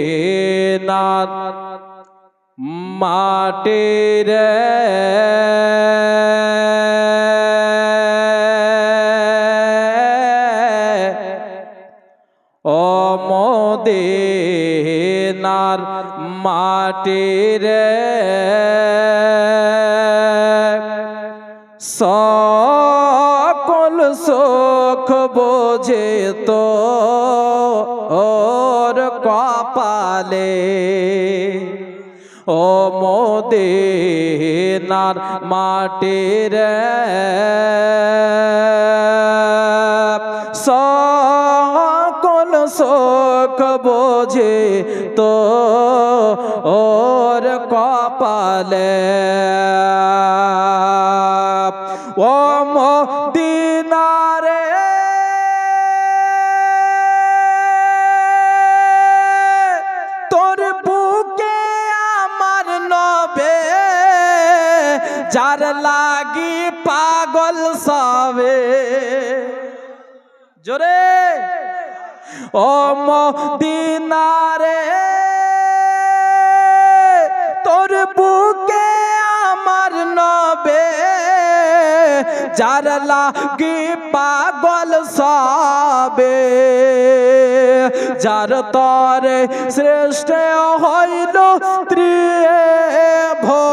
মদিনার মাটির ও মদিনার মাটির সকল সুখ বোঝে তো ওর কপালে। ও মোদিনার মাটির সকল সুখ বোঝে তো ওর কপালে। যার লাগি পাগল সবে। জোরে। ও মদিনারে, তোর বুকে আমার নবে। যার লাগি পাগল সবে, যার তরে শ্রেষ্ঠ হইল ভব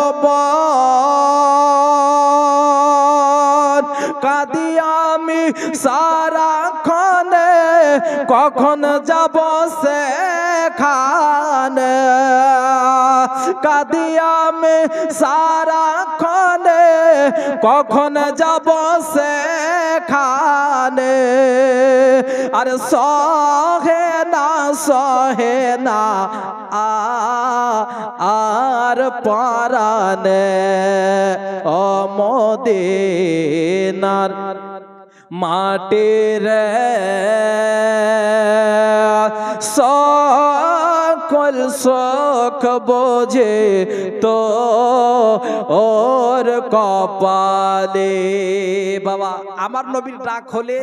কাদি আমি সারা খানে কখন যাব সে খানে কাদি আমি সারা খানে কখন যাব সে খানে। আর সহে না সহে না আর পারানে। অমদিনার মাটির সকল শখ বোঝে তো ওর কপালে। বাবা আমার নবীর ডাক হলে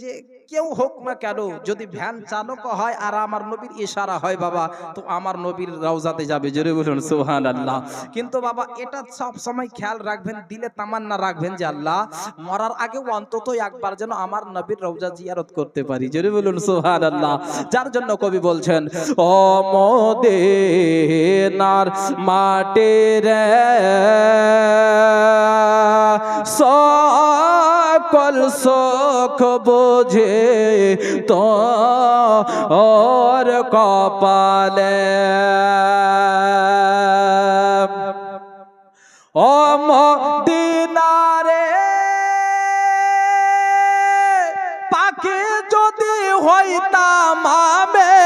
যে কেউ হোক না কেন, যদি ভ্যান চালক হয় আর আমার নবীর ইশারা হয় বাবা, তো আমার নবীর রওজাতে যাবে, জোরে বলুন সুহান আল্লাহ কিন্তু বাবা, এটা সব সময় খেয়াল রাখবেন, দিলে তামান্না রাখবেন যে আল্লাহ, মরার আগে অন্তত একবার যেন আমার নবীর রওজা জিয়ারত করতে পারি, জোরে বলুন সুহান আল্লাহ যার জন্য কবি বলছেন, ও মোদেনার মাটির সকল শোক বোঝে তো ওর কপালে। ও মদিনারে পাখি যদি হইতাম আমি,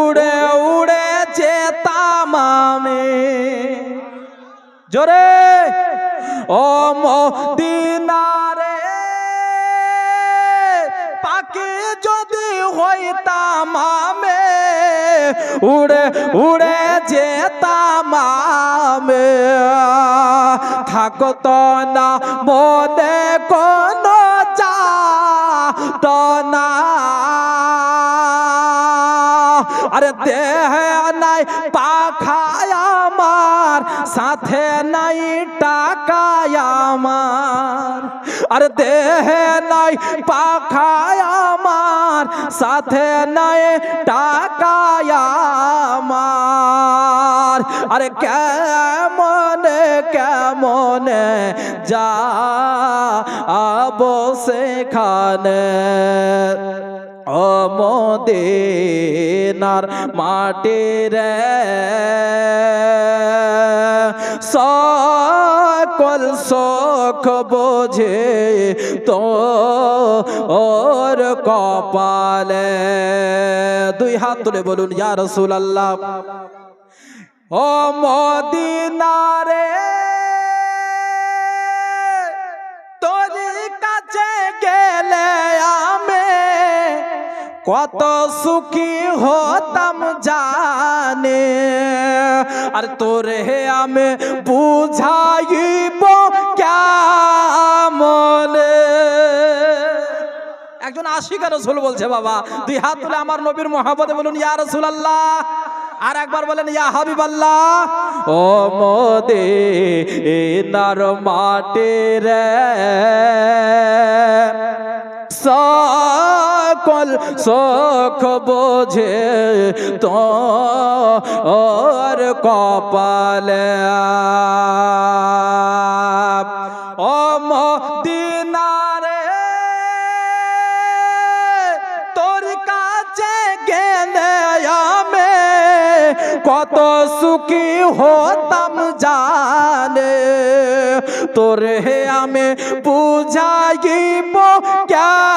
উড়ে উড়ে যেতাম আমি। জোরে! ও মদিনারে পাখি যদি হইতাম আমি উড়ে উড়ে যেতাম আমি। থাকতো না মনে কোনো দেহ নাই পাখায় আমার, সাথে নাই টাকায় আমার। আরে দেহ নাই পাখায় আমার, সাথে নাই টাকায় আমার। আরে কেমনে কেমনে যা আবো সেখানে? অমদিনার মাটির সকল শোক বোঝে তো ওর কপালে। দুই হাত তুলে বলুন, ইয়া রাসূলুল্লাহ। ও মদিনারে কত সুখী হতাম জানে। আর তোরে আমি বুঝাইব কেমনে? একজন আশিকা রসুল বলছে, বাবা, দুই হাত তুলে আমার নবীর মহাপদে বলুন, ইয়া রসুল আল্লাহ আর একবার বলেন, ইয়া হাবিব আল্লাহ ও মোদে নার মাটে রে সকল সুখ বোঝে তো ওর কপালে ও মদিনারে, তোর কাছে গেলে আমি কত সুখী হতাম জানে। তোর আমি বুঝাইব কেমনে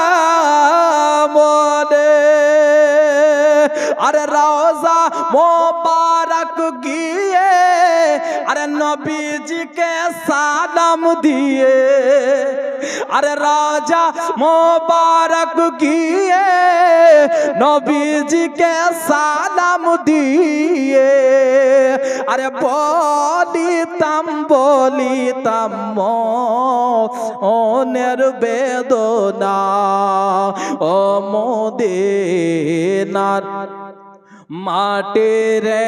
নবীজিকে সালাম দিয়ে, আরে রাজা মোবারক গিয়ে নবীজিকে সালাম দিয়ে, আরে বলিতাম বলিতাম মনের বেদনা, ও মোদিনার মাটি রে